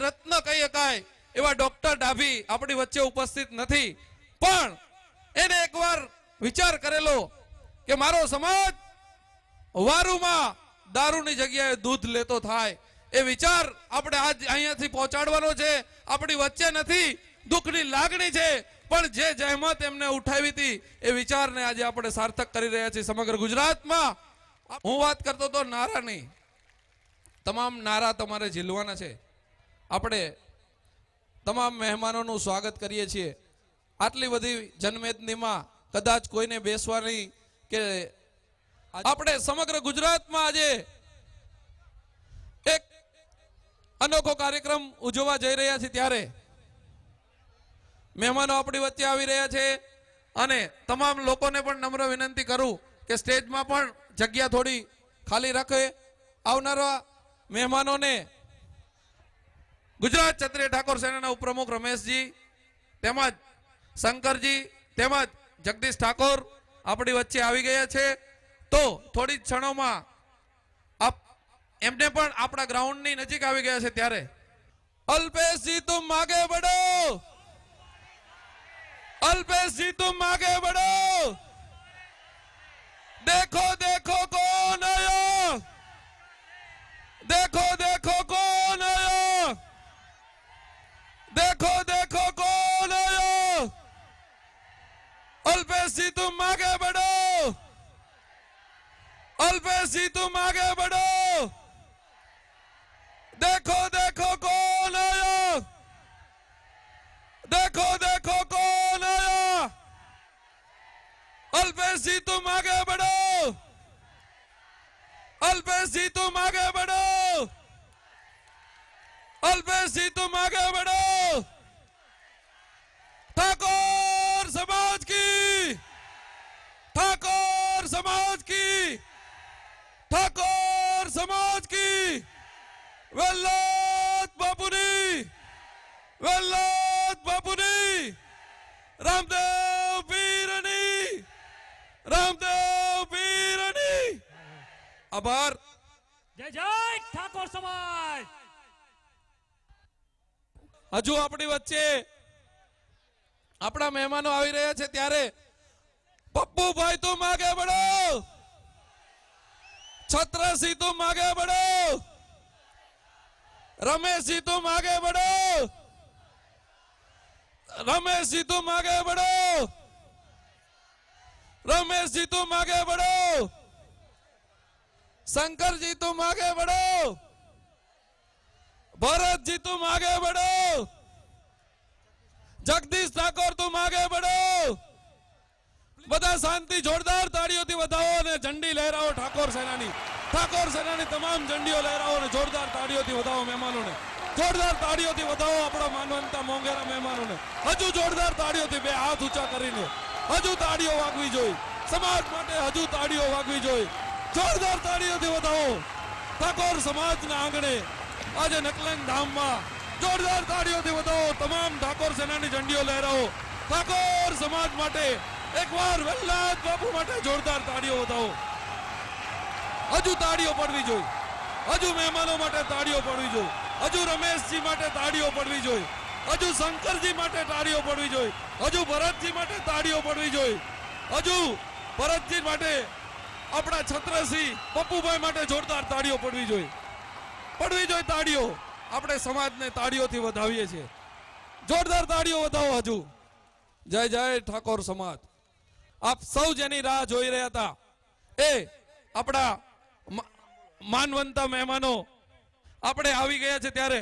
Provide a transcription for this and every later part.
રત્ન કહી શકાય એવા ડોક્ટર ડાભી આપણી વચ્ચે ઉપસ્થિત નથી. પણ એને એકવાર વિચાર કરેલો કે મારો સમાજ વારુમાં દારૂની જગ્યાએ દૂધ લેતો થાય. એ વિચાર આપણે આજ અહીંયાથી પહોંચાડવાનો છે. આપણી વચ્ચે નથી. દુઃખની લાગણી છે. પણ જે જહેમત એમને ઉઠાવી હતી, એ વિચારને આજે આપણે સાર્થક કરી રહ્યા છીએ સમગ્ર ગુજરાતમાં. હું વાત કરતો તો નારાની તમામ નારા તમારે ઝીલવાના છે. આપણે તમામ મહેમાનોનું સ્વાગત કરીએ છીએ. આટલી બધી જનમેદનીમાં કદાચ કોઈને બેસવાની કે આપણે સમગ્ર ગુજરાતમાં આજે એક અનોખો કાર્યક્રમ ઉજવવા જઈ રહ્યા છીએ ત્યારે મહેમાનો આપણી વચ્ચે આવી રહ્યા છે અને તમામ લોકોને પણ નમ્ર વિનંતી કરું કે સ્ટેજમાં પણ જગ્યા થોડી ખાલી રાખે. આવનારા મહેમાનોને ગુજરાત ક્ષત્રિય ઠાકોર સેનાના ઉપપ્રમુખ રમેશજી, તેમજ શંકરજી, તેમજ જગદીશ ઠાકોર આપણી વચ્ચે આવી ગયા છે. તો થોડી ક્ષણોમાં એમને પણ આપણા ગ્રાઉન્ડની નજીક આવી ગયા છે ત્યારે. અલ્પેશજી, તું માગે બડો અલ્પેશજી, તું માગે બડો દેખો जी तुम आगे बढ़ो अल्पेश जी तुम आगे बढ़ो देखो देखो कौन आया देखो देखो कौन आया अल्पेश जी तुम आगे बढ़ो अल्पेश जी तुम आगे बढ़ो अल्पेश जी तुम आगे बढ़ो સમાજ કી ઠાકોર સમાજ કી વેલ્લાદ બાપુની વેલ્લાદ બાપુની રામદેવ પીરની રામદેવ પીરની આભાર જય જય ઠાકોર સમાજ હજુ આપણી વચ્ચે આપણા મહેમાનો આવી રહ્યા છે ત્યારે પપ્પુભાઈ તો માગે रमेश जी, तुम आगे बढ़ो। रमेश जी, तुम आगे बढ़ो। रमेश जी, तुम आगे बढ़ो। रमेश जी, तुम आगे बढ़ो। शंकर जी, तुम आगे बढ़ो। भरत जी, तुम आगे बढ़ो। जगदीश ठाकुर, तुम आगे बढ़ो। बता शांति जोरदार ताड़ियों थी बताओ ने झंडी लहराओ ठाकुर सेनानी ઠાકોર સેનાની તમામ ઝંડીઓ લહેરાવો અને જોરદાર તાળીઓથી વધાવો મહેમાનોને. જોરદાર તાળીઓથી વધાવો આપણા માનવંતા મોંઘેરા મહેમાનોને. હજુ જોરદાર તાળીઓથી બે હાથ ઊંચા કરીને. હજુ તાળીઓ વાગવી જોઈએ સમાજ માટે હજુ તાળીઓ વાગવી જોઈએ જોરદાર તાળીઓથી વધાવો. ઠાકોર સમાજના આંગણે, આજે નકલંગ ધામમાં જોરદાર તાળીઓથી વધાવો. તમામ ઠાકોર સેનાની ઝંડીઓ લહેરાવો. ઠાકોર સમાજ માટે એકવાર વલ્લાદ બાપુ માટે જોરદાર તાળીઓ વધાવો. હજુ તાળીઓ પડવી જોઈએ. હજુ મહેમાનો માટે તાળીઓ પડવી જોઈએ. હજુ રમેશજી માટે તાળીઓ પડવી જોઈએ. હજુ શંકરજી માટે તાળીઓ પડવી જોઈએ. હજુ ભરતજી માટે તાળીઓ પડવી જોઈએ. હજુ ભરતજી માટે આપણા છત્રસિંહ પપ્પુભાઈ માટે જોરદાર તાળીઓ પડવી જોઈએ. પડવી જોઈએ તાળીઓ. આપણે સમાજને તાળીઓથી વધાવીએ છીએ. જોરદાર તાળીઓ વધાવો હજુ. જય જય ઠાકોર સમાજ. આપ સૌ જેની રાહ જોઈ રહ્યા હતા. એ આપણા માનવંતા મહેમાનો આપણે આવી ગયા છે ત્યારે.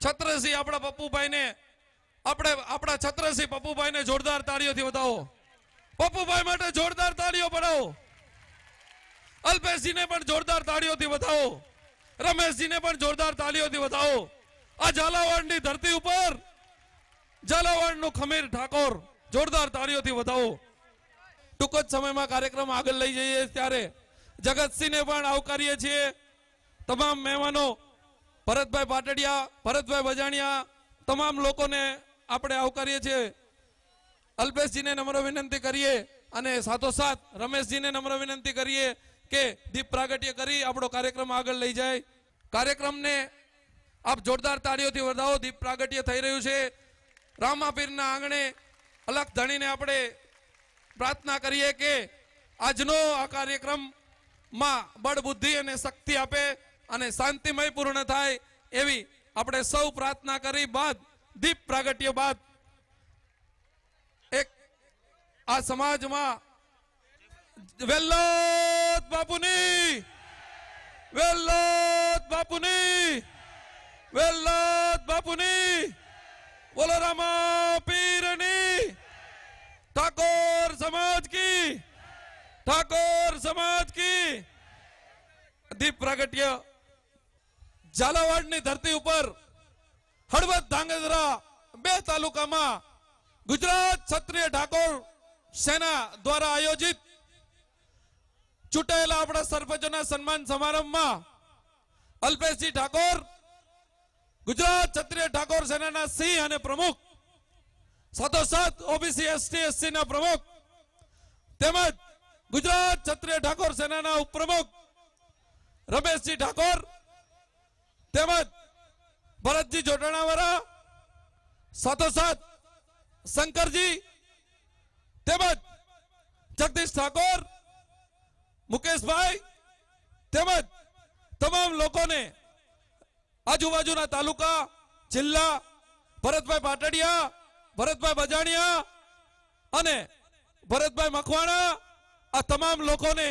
છત્રસિંહ આપણા પપ્પુભાઈને, આપણે, આપણા છત્રસિંહ પપ્પુભાઈને જોરદાર તાળીઓથી બતાવો પપ્પુભાઈ માટે જોરદાર તાળીઓ પડાવો અલ્પેશજીને પણ જોરદાર તાળીઓથી બતાવો રમેશજીને પણ જોરદાર તાળીઓથી બતાવો આ ઝાલાવાડની ધરતી ઉપર ઝાલાવાડનું ખમીર ઠાકોર જોરદાર તાળીઓથી બતાવો ટૂંક જ સમયમાં કાર્યક્રમ આગળ લઈ જઈએ ત્યારે જગતસિંહને પણ આવકારીએ છીએ. તમામ મહેમાનો, ભરતભાઈ પાટડિયા, ભરતભાઈ વજાણિયા, તમામ લોકોને આપણે આવકારીએ છીએ. અલ્પેશજીને નમ્ર વિનંતી કરીએ અને સાથોસાથ રમેશજીને નમ્ર વિનંતી કરીએ કે દીપ પ્રાગટ્ય કરી આપણો કાર્યક્રમ આગળ લઈ જાય. કાર્યક્રમને આપ જોરદાર તાળીઓથી વધાવો, દીપ પ્રાગટ્ય થઈ રહ્યું છે. રામાપીરના આંગણે અલગ ધણીને આપણે પ્રાર્થના કરીએ કે આજનો આ કાર્યક્રમમાં બળ, બુદ્ધિ અને શક્તિ આપે અને શાંતિમય પૂર્ણ થાય એવી આપણે સૌ પ્રાર્થના કરી બાદ, દીપ પ્રાગટ્ય બાદ એક આ સમાજમાં વેલ્લોદ બાપુની વેલ્લોદ બાપુની વેલ્લોદ બાપુની, બોલો રામા પીરની ઠાકોર સમાજ કી ઠાકોર સમાજ કી દીપ પ્રાગટ્ય ઝાલાવાડની ધરતી ઉપર હળવદ ધાંગધ્રા બે તાલુકામાં ગુજરાત ક્ષત્રિય ઠાકોર સેના દ્વારા આયોજિત ચૂંટાયેલા આપણા સરપંચોના સન્માન સમારંભમાં અલ્પેશજી ઠાકોર ગુજરાત ક્ષત્રિય ઠાકોર સેનાના સિંહ અને પ્રમુખ સાથોસાથ ઓબીસી એસટી એસસી ના પ્રમુખ તેમજ ગુજરાત ક્ષત્રિય ઠાકોર સેનાના ઉપપ્રમુખ રમેશજી ઠાકોર તેમજ ભરતજી જોટાણાવાળા, સાથોસાથ શંકરજી તેમજ જગદીશ ઠાકોર, મુકેશભાઈ તેમજ તમામ લોકોને આજુબાજુના તાલુકા, જિલ્લા, ભરતભાઈ પાટડિયા, ભરતભાઈ બજાણિયા અને ભરતભાઈ મકવાણા આ તમામ લોકોને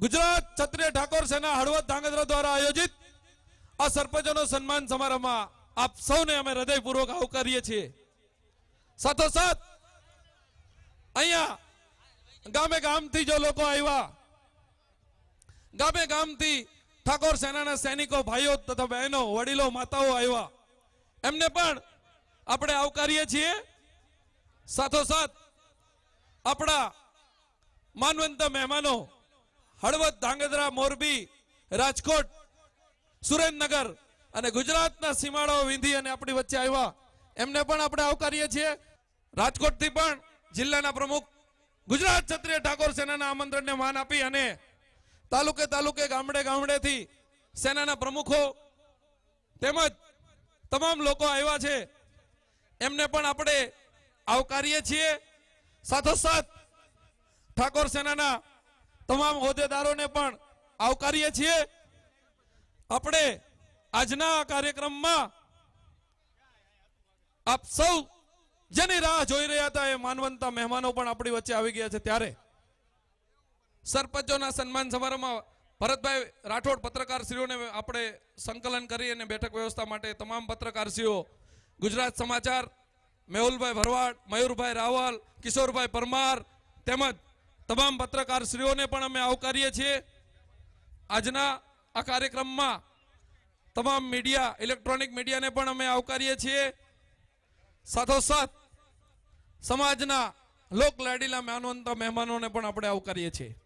ગુજરાત ક્ષત્રિય ઠાકોર સેના હળવદ ધાંગધ્રા દ્વારા આયોજિત આ સરપંચોનો સન્માન સમારંભમાં આપ સૌને અમે હૃદયપૂર્વક આવકારીએ છીએ. સાથોસાથ, અહીંયા ગામે ગામથી જો લોકો આવ્યા, ગામે ગામથી ઠાકોર સેનાના સૈનિકો, ભાઈઓ તથા બહેનો, વડીલો, માતાઓ આવ્યા. એમને પણ આપણે આવકારીએ છીએ. સાથોસાથ, આપણા માનવંત મહેમાનો, હળવદ, ધાંગધ્રા, મોરબી, રાજકોટ, સુરેન્દ્રનગર અને ગુજરાતના સીમાડાઓ વિંધી અને આપણી વચ્ચે આવ્યા. એમને પણ આપણે આવકારીએ છીએ. રાજકોટથી પણ જિલ્લાના પ્રમુખ ગુજરાત ક્ષત્રિય ઠાકોર સેનાના આમંત્રણને માન આપી અને તાલુકે તાલુકે, ગામડે ગામડેથી સેનાના પ્રમુખો તેમજ તમામ લોકો આવ્યા છે. એમને પણ આપણે આવકારીએ છીએ. સાથોસાથ ઠાકોર સેનાના તમામ હોદ્દેદારોને પણ આવકારીએ છીએ. આપણે આજના કાર્યક્રમમાં આપ સૌ જેની રાહ જોઈ રહ્યા હતા એ માનવંતા મહેમાનો પણ આપણી વચ્ચે આવી ગયા છે ત્યારે. સરપંચોના સન્માન સમારોહમાં ભરતભાઈ રાઠોડ પત્રકારશ્રીઓને આપણે સંકલન કરી અને બેઠક વ્યવસ્થા માટે તમામ પત્રકારશ્રીઓ, ગુજરાત સમાચાર, મેહુલભાઈ ભરવાડ, મયુરભાઈ રાવલ, કિશોરભાઈ પરમાર તેમજ તમામ પત્રકારશ્રીઓને પણ અમે આવકારીએ છીએ. આજના આ કાર્યક્રમમાં તમામ મીડિયા, ઇલેક્ટ્રોનિક મીડિયાને પણ અમે આવકારીએ છીએ. સાથોસાથ, સમાજના લોક લાડીલા માનવંત મહેમાનોને પણ આપણે આવકારીએ છીએ.